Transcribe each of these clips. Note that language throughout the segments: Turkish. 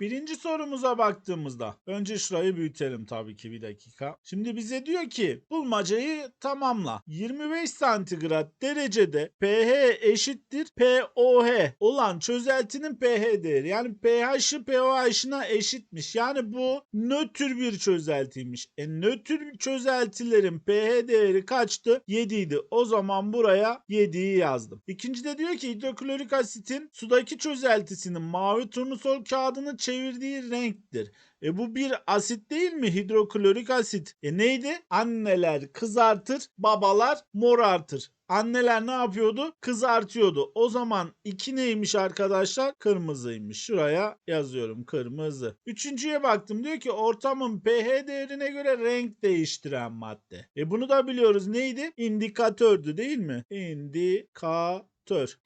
Birinci sorumuza baktığımızda önce şurayı büyütelim tabii ki bir dakika. Şimdi bize diyor ki bulmacayı tamamla. 25 santigrat derecede pH eşittir POH olan çözeltinin pH değeri. Yani pH'ı pOH'ına eşitmiş. Yani bu nötr bir çözeltiymiş. E nötr çözeltilerin pH değeri kaçtı? 7 idi. O zaman buraya 7'yi yazdım. İkincide diyor ki hidroklorik asitin sudaki çözeltisinin mavi turnusol kağıdını çevirdiği renktir. E bu bir asit değil mi? Hidroklorik asit. E neydi? Anneler kızartır, babalar morartır. Anneler ne yapıyordu? Kızartıyordu. O zaman 2 neymiş arkadaşlar? Kırmızıymış. Şuraya yazıyorum kırmızı. Üçüncüye baktım. Diyor ki ortamın pH değerine göre renk değiştiren madde. E bunu da biliyoruz. Neydi? İndikatördü değil mi? İndikatör.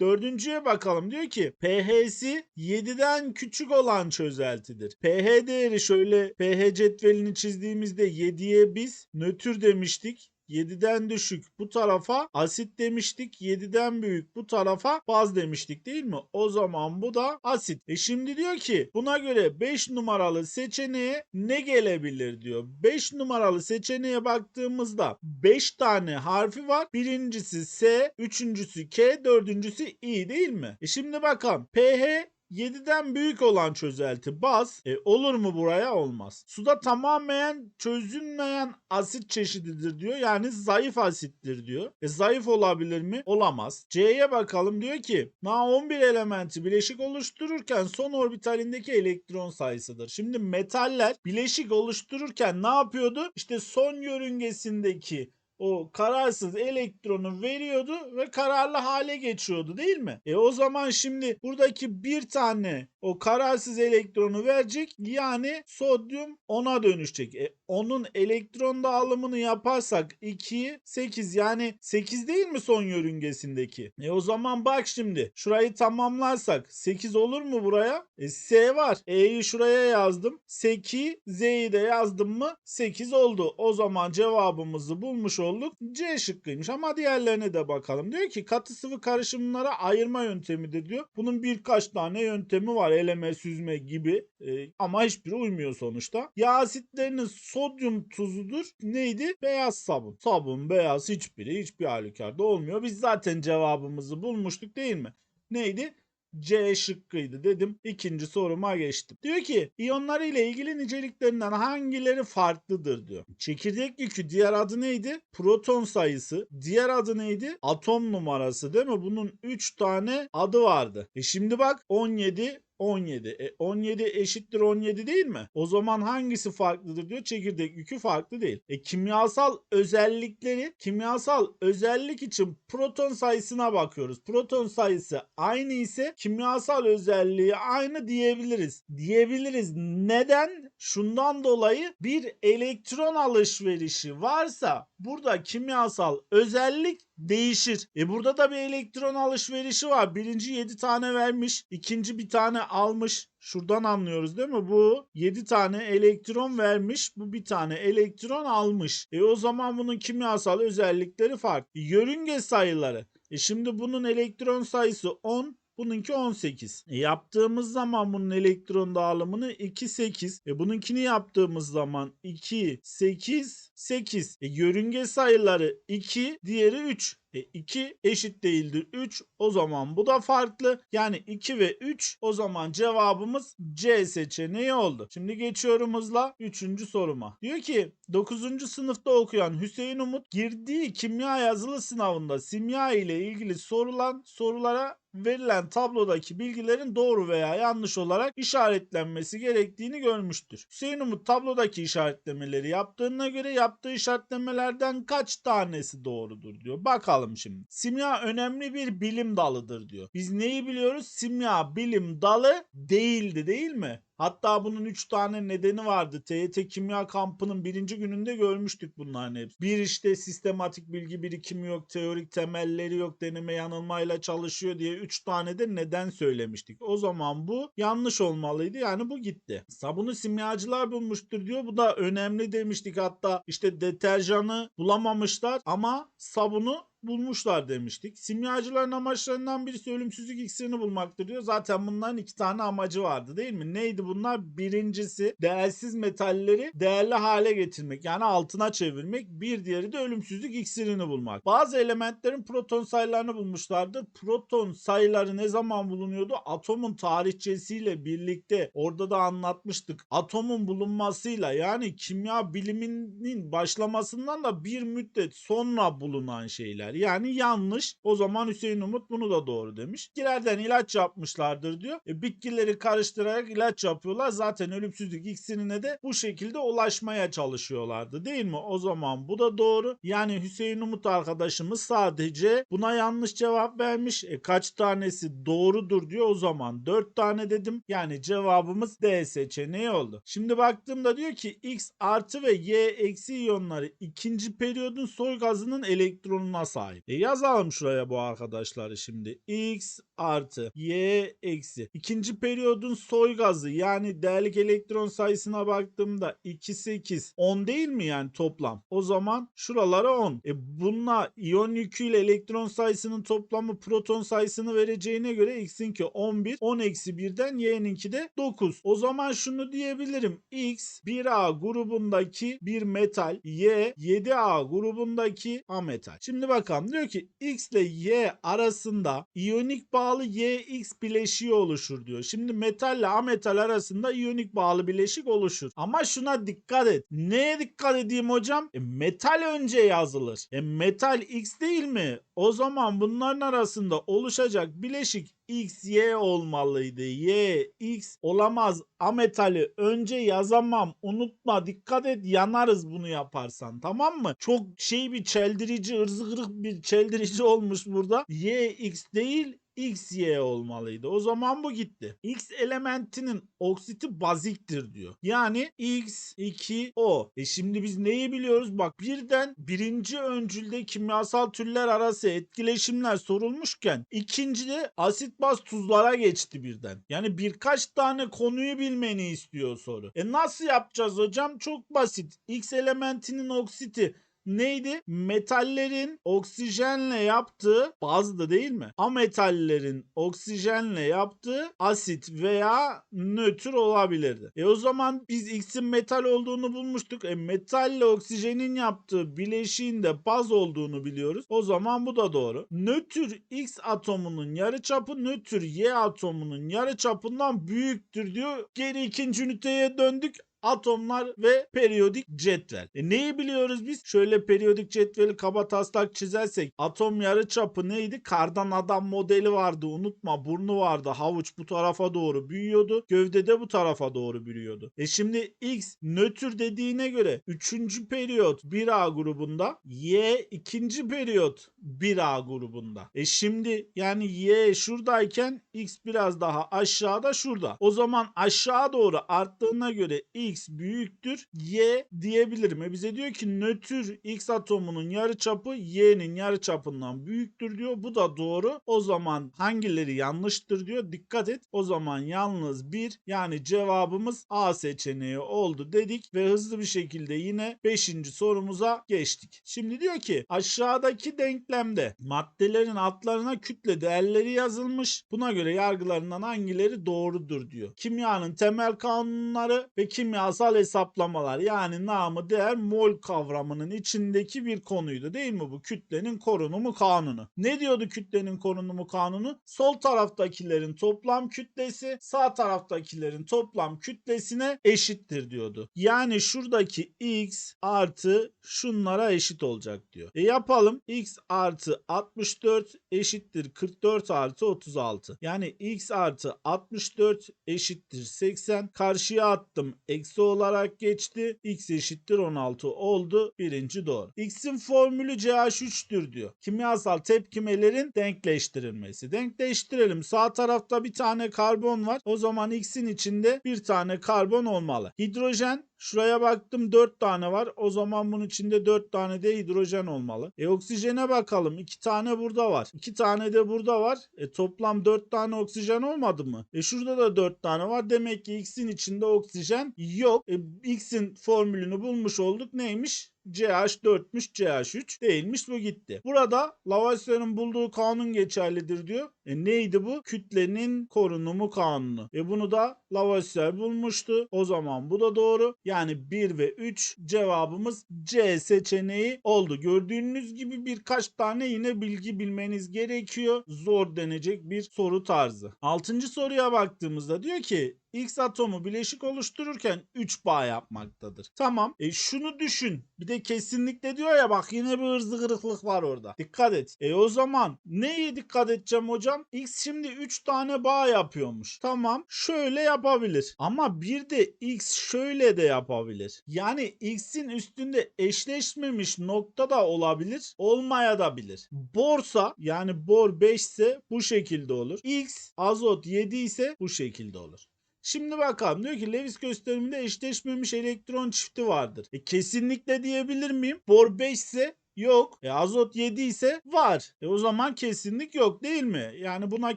Dördüncüye bakalım. Diyor ki pH'si 7'den küçük olan çözeltidir. pH değeri şöyle pH cetvelini çizdiğimizde 7'ye biz nötr demiştik. 7'den düşük bu tarafa asit demiştik. 7'den büyük bu tarafa baz demiştik değil mi? O zaman bu da asit. E şimdi diyor ki buna göre 5 numaralı seçeneğe ne gelebilir diyor. 5 numaralı seçeneğe baktığımızda 5 tane harfi var. Birincisi S, üçüncüsü K, dördüncüsü I değil mi? E şimdi bakalım. pH 7'den büyük olan çözelti baz e, olur mu buraya olmaz. Suda tamamen çözünmeyen asit çeşididir diyor. Yani zayıf asittir diyor. E, zayıf olabilir mi? Olamaz. C'ye bakalım diyor ki Na11 elementi bileşik oluştururken son orbitalindeki elektron sayısıdır. Şimdi metaller bileşik oluştururken ne yapıyordu? İşte son yörüngesindeki o kararsız elektronu veriyordu ve kararlı hale geçiyordu değil mi? E o zaman şimdi buradaki bir tane o kararsız elektronu verecek yani sodyum 10'a dönüşecek. E onun elektron dağılımını yaparsak 2 8 yani 8 değil mi son yörüngesindeki? E o zaman bak şimdi şurayı tamamlarsak 8 olur mu buraya? E S var. E'yi şuraya yazdım. 8 Z'yi de yazdım mı 8 oldu. O zaman cevabımızı bulmuş olduk. C şıkkıymış ama diğerlerine de bakalım. Diyor ki katı sıvı karışımlara ayırma yöntemidir diyor. Bunun birkaç tane yöntemi var. Eleme, süzme gibi. E, ama hiçbiri uymuyor sonuçta. Yağ asitlerinin sodyum tuzudur. Neydi? Beyaz sabun. Sabun, beyaz hiçbiri hiçbir halükarda olmuyor. Biz zaten cevabımızı bulmuştuk değil mi? Neydi? C şıkkıydı dedim. İkinci soruma geçtim. Diyor ki iyonlar ile ilgili niceliklerinden hangileri farklıdır diyor. Çekirdek yükü diğer adı neydi? Proton sayısı. Diğer adı neydi? Atom numarası değil mi? Bunun 3 tane adı vardı. E şimdi bak 17 17. E 17 eşittir 17 değil mi? O zaman hangisi farklıdır diyor. Çekirdek yükü farklı değil. E kimyasal özellikleri kimyasal özellik için proton sayısına bakıyoruz. Proton sayısı aynı ise kimyasal özelliği aynı diyebiliriz. Diyebiliriz. Neden? Şundan dolayı bir elektron alışverişi varsa burada kimyasal özellik değişir. E burada da bir elektron alışverişi var. Birinci 7 tane vermiş. ikinci bir tane almış. Şuradan anlıyoruz değil mi? Bu 7 tane elektron vermiş. Bu bir tane elektron almış. E o zaman bunun kimyasal özellikleri farklı. Yörünge sayıları. E şimdi bunun elektron sayısı 10. Bununki 18. E yaptığımız zaman bunun elektron dağılımını 2 8. E bununkini yaptığımız zaman 2 8 8. E yörünge sayıları 2, diğeri 3. E 2 eşit değildir 3. O zaman bu da farklı. Yani 2 ve 3 o zaman cevabımız C seçeneği oldu. Şimdi geçiyorum hızla 3. soruma. Diyor ki 9. sınıfta okuyan Hüseyin Umut girdiği kimya yazılı sınavında simya ile ilgili sorulan sorulara verilen tablodaki bilgilerin doğru veya yanlış olarak işaretlenmesi gerektiğini görmüştür. Hüseyin Umut tablodaki işaretlemeleri yaptığına göre yaptığı işaretlemelerden kaç tanesi doğrudur diyor. Bakalım şimdi. Simya önemli bir bilim dalıdır diyor. Biz neyi biliyoruz? Simya bilim dalı değildi değil mi? Hatta bunun 3 tane nedeni vardı. TYT Kimya Kampı'nın birinci gününde görmüştük bunların hepsi. Bir işte sistematik bilgi birikimi yok, teorik temelleri yok, deneme yanılmayla çalışıyor diye 3 tane de neden söylemiştik. O zaman bu yanlış olmalıydı. Yani bu gitti. Sabunu simyacılar bulmuştur diyor. Bu da önemli demiştik. Hatta işte deterjanı bulamamışlar ama sabunu bulmuşlar demiştik. Simyacıların amaçlarından birisi ölümsüzlük iksirini bulmaktır diyor. Zaten bunların iki tane amacı vardı değil mi? Neydi bunlar? Birincisi değersiz metalleri değerli hale getirmek. Yani altına çevirmek. Bir diğeri de ölümsüzlük iksirini bulmak. Bazı elementlerin proton sayılarını bulmuşlardı. Proton sayıları ne zaman bulunuyordu? Atomun tarihçesiyle birlikte orada da anlatmıştık. Atomun bulunmasıyla yani kimya biliminin başlamasından da bir müddet sonra bulunan şeyler. Yani yanlış. O zaman Hüseyin Umut bunu da doğru demiş. Bitkilerden ilaç yapmışlardır diyor. E, bitkileri karıştırarak ilaç yapıyorlar. Zaten ölümsüzlük iksirine de bu şekilde ulaşmaya çalışıyorlardı değil mi? O zaman bu da doğru. Yani Hüseyin Umut arkadaşımız sadece buna yanlış cevap vermiş. E, kaç tanesi doğrudur diyor. O zaman 4 tane dedim. Yani cevabımız D seçeneği oldu. Şimdi baktığımda diyor ki X artı ve Y eksi iyonları ikinci periyodun soy gazının elektronuna sahip. E yazalım şuraya bu arkadaşları şimdi. X artı Y eksi. İkinci periyodun soy gazı yani değerlik elektron sayısına baktığımda 2, 8, 10 değil mi yani toplam? O zaman şuralara 10. E bununla iyon yüküyle elektron sayısının toplamı proton sayısını vereceğine göre x'inki 11, 10 eksi 1'den y'ninki de 9. O zaman şunu diyebilirim. X 1A grubundaki bir metal, Y 7A grubundaki ametal. Şimdi bakalım diyor ki X ile Y arasında iyonik bağlı YX bileşiği oluşur diyor. Şimdi metal ile ametal arasında iyonik bağlı bileşik oluşur. Ama şuna dikkat et. Neye dikkat edeyim hocam? E, metal önce yazılır. E, metal X değil mi? O zaman bunların arasında oluşacak bileşik X, Y olmalıydı. Y, X olamaz. Ametali önce yazamam. Unutma dikkat et yanarız bunu yaparsan tamam mı? Çok şey bir çeldirici ırzı kırık bir çeldirici olmuş burada. Y, X değil XY olmalıydı. O zaman bu gitti. X elementinin oksiti baziktir diyor. Yani X2O. E şimdi biz neyi biliyoruz? Bak birden birinci öncülde kimyasal türler arası etkileşimler sorulmuşken ikincide asit baz tuzlara geçti birden. Yani birkaç tane konuyu bilmeni istiyor soru. E nasıl yapacağız hocam? Çok basit. X elementinin oksiti neydi? Metallerin oksijenle yaptığı bazdı değil mi? Ametallerin oksijenle yaptığı asit veya nötr olabilirdi. E o zaman biz X'in metal olduğunu bulmuştuk. E metalle oksijenin yaptığı bileşiğin de baz olduğunu biliyoruz. O zaman bu da doğru. Nötr X atomunun yarıçapı nötr Y atomunun yarıçapından büyüktür diyor. Geri ikinci üniteye döndük atomlar ve periyodik cetvel. E neyi biliyoruz biz? Şöyle periyodik cetveli kaba taslak çizersek atom yarıçapı neydi? Kardan adam modeli vardı unutma burnu vardı havuç bu tarafa doğru büyüyordu. Gövde de bu tarafa doğru büyüyordu. E şimdi X nötr dediğine göre 3. periyot 1A grubunda Y ikinci periyot 1A grubunda. E şimdi yani Y şuradayken X biraz daha aşağıda şurada. O zaman aşağı doğru arttığına göre X x büyüktür y diyebilirim. E bize diyor ki nötr x atomunun yarıçapı y'nin yarıçapından büyüktür diyor. Bu da doğru. O zaman hangileri yanlıştır diyor. Dikkat et. O zaman yalnız bir yani cevabımız A seçeneği oldu dedik ve hızlı bir şekilde yine 5. sorumuza geçtik. Şimdi diyor ki aşağıdaki denklemde maddelerin altlarına kütle değerleri yazılmış. Buna göre yargılarından hangileri doğrudur diyor. Kimyanın temel kanunları ve kimya kimyasal hesaplamalar yani namı değer mol kavramının içindeki bir konuydu değil mi bu kütlenin korunumu kanunu. Ne diyordu kütlenin korunumu kanunu? Sol taraftakilerin toplam kütlesi sağ taraftakilerin toplam kütlesine eşittir diyordu. Yani şuradaki x artı şunlara eşit olacak diyor. E yapalım x artı 64 eşittir 44 artı 36. Yani x artı 64 eşittir 80. Karşıya attım. Eksi olarak geçti. X eşittir 16 oldu. Birinci doğru. X'in formülü CH3'tür diyor. Kimyasal tepkimelerin denkleştirilmesi. Denkleştirelim. Sağ tarafta bir tane karbon var. O zaman X'in içinde bir tane karbon olmalı. Hidrojen Şuraya baktım 4 tane var. O zaman bunun içinde 4 tane de hidrojen olmalı. E oksijene bakalım. 2 tane burada var. 2 tane de burada var. E toplam 4 tane oksijen olmadı mı? E şurada da 4 tane var. Demek ki X'in içinde oksijen yok. E X'in formülünü bulmuş olduk. Neymiş? CH4'müş CH3 değilmiş bu gitti. Burada Lavoisier'in bulduğu kanun geçerlidir diyor. E neydi bu? Kütlenin korunumu kanunu. E bunu da Lavoisier bulmuştu. O zaman bu da doğru. Yani 1 ve 3 cevabımız C seçeneği oldu. Gördüğünüz gibi birkaç tane yine bilgi bilmeniz gerekiyor. Zor denecek bir soru tarzı. Altıncı soruya baktığımızda diyor ki X atomu bileşik oluştururken 3 bağ yapmaktadır. Tamam. E şunu düşün. Bir de kesinlikle diyor ya bak yine bir hırzı kırıklık var orada. Dikkat et. E o zaman neye dikkat edeceğim hocam? X şimdi 3 tane bağ yapıyormuş. Tamam. Şöyle yapabilir. Ama bir de X şöyle de yapabilir. Yani X'in üstünde eşleşmemiş nokta da olabilir. Olmaya da bilir. Borsa yani bor 5 ise bu şekilde olur. X azot 7 ise bu şekilde olur. Şimdi bakalım diyor ki Lewis gösteriminde eşleşmemiş elektron çifti vardır. E kesinlikle diyebilir miyim? Bor 5 ise yok. E azot 7 ise var. E o zaman kesinlik yok değil mi? Yani buna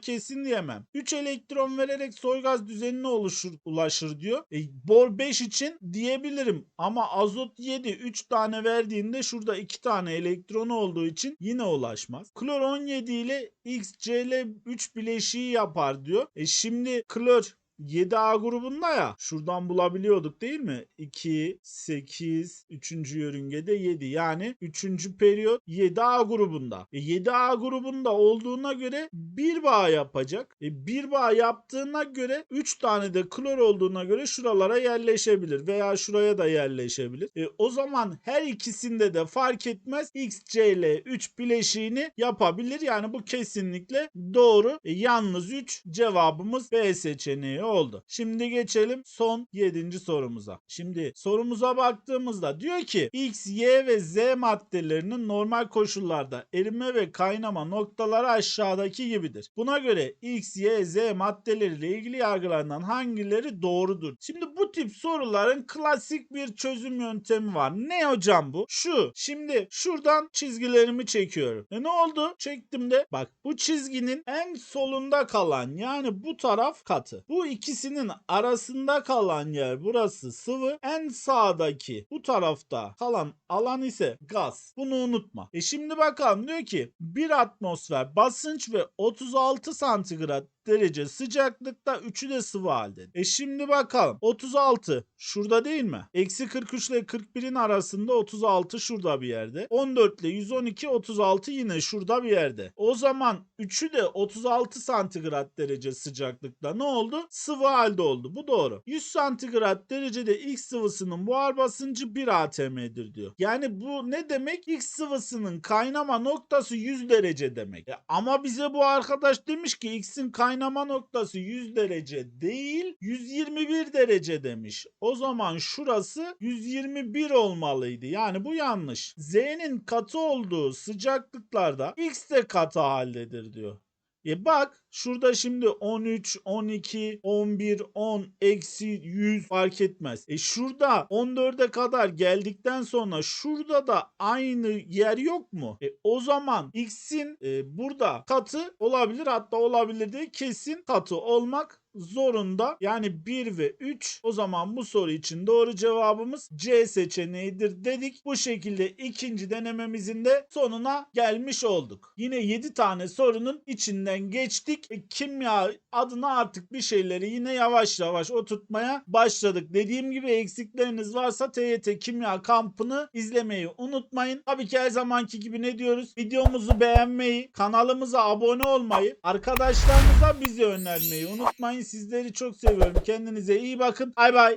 kesin diyemem. 3 elektron vererek soygaz düzenine oluşur, ulaşır diyor. E bor 5 için diyebilirim ama azot 7 3 tane verdiğinde şurada 2 tane elektronu olduğu için yine ulaşmaz. Klor 17 ile XCl3 bileşiği yapar diyor. E şimdi klor 7A grubunda ya şuradan bulabiliyorduk değil mi? 2, 8, 3. yörüngede 7 yani 3. periyot 7A grubunda. E 7A grubunda olduğuna göre bir bağ yapacak. E bir bağ yaptığına göre 3 tane de klor olduğuna göre şuralara yerleşebilir veya şuraya da yerleşebilir. E o zaman her ikisinde de fark etmez XCl 3 bileşiğini yapabilir. Yani bu kesinlikle doğru. E yalnız 3 cevabımız B seçeneği oldu. Şimdi geçelim son 7. sorumuza. Şimdi sorumuza baktığımızda diyor ki X, Y ve Z maddelerinin normal koşullarda erime ve kaynama noktaları aşağıdaki gibidir. Buna göre X, Y, Z maddeleriyle ilgili yargılarından hangileri doğrudur? Şimdi bu tip soruların klasik bir çözüm yöntemi var. Ne hocam bu? Şu. Şimdi şuradan çizgilerimi çekiyorum. E ne oldu? Çektim de bak bu çizginin en solunda kalan yani bu taraf katı. Bu ikisinin arasında kalan yer burası sıvı. En sağdaki bu tarafta kalan alan ise gaz. Bunu unutma. E şimdi bakalım diyor ki bir atmosfer basınç ve 36 santigrat derece sıcaklıkta üçü de sıvı halde. E şimdi bakalım 36 şurada değil mi? Eksi 43 ile 41'in arasında 36 şurada bir yerde. 14 ile 112 36 yine şurada bir yerde. O zaman üçü de 36 santigrat derece sıcaklıkta ne oldu? Sıvı halde oldu. Bu doğru. 100 santigrat derecede X sıvısının buhar basıncı 1 atm'dir diyor. Yani bu ne demek? X sıvısının kaynama noktası 100 derece demek. E ama bize bu arkadaş demiş ki X'in kaynama noktası 100 derece değil 121 derece demiş. O zaman şurası 121 olmalıydı. Yani bu yanlış. Z'nin katı olduğu sıcaklıklarda X de katı haldedir diyor. E bak şurada şimdi 13, 12, 11, 10, eksi 100 fark etmez. E şurada 14'e kadar geldikten sonra şurada da aynı yer yok mu? E o zaman x'in e, burada katı olabilir hatta olabilir değil kesin katı olmak zorunda. Yani 1 ve 3 o zaman bu soru için doğru cevabımız C seçeneğidir dedik. Bu şekilde ikinci denememizin de sonuna gelmiş olduk. Yine 7 tane sorunun içinden geçtik. E, kimya adına artık bir şeyleri yine yavaş yavaş oturtmaya başladık. Dediğim gibi eksikleriniz varsa TYT Kimya kampını izlemeyi unutmayın. Tabii ki her zamanki gibi ne diyoruz? Videomuzu beğenmeyi, kanalımıza abone olmayı, arkadaşlarınıza bizi önermeyi unutmayın. Sizleri çok seviyorum. Kendinize iyi bakın. Bay bay.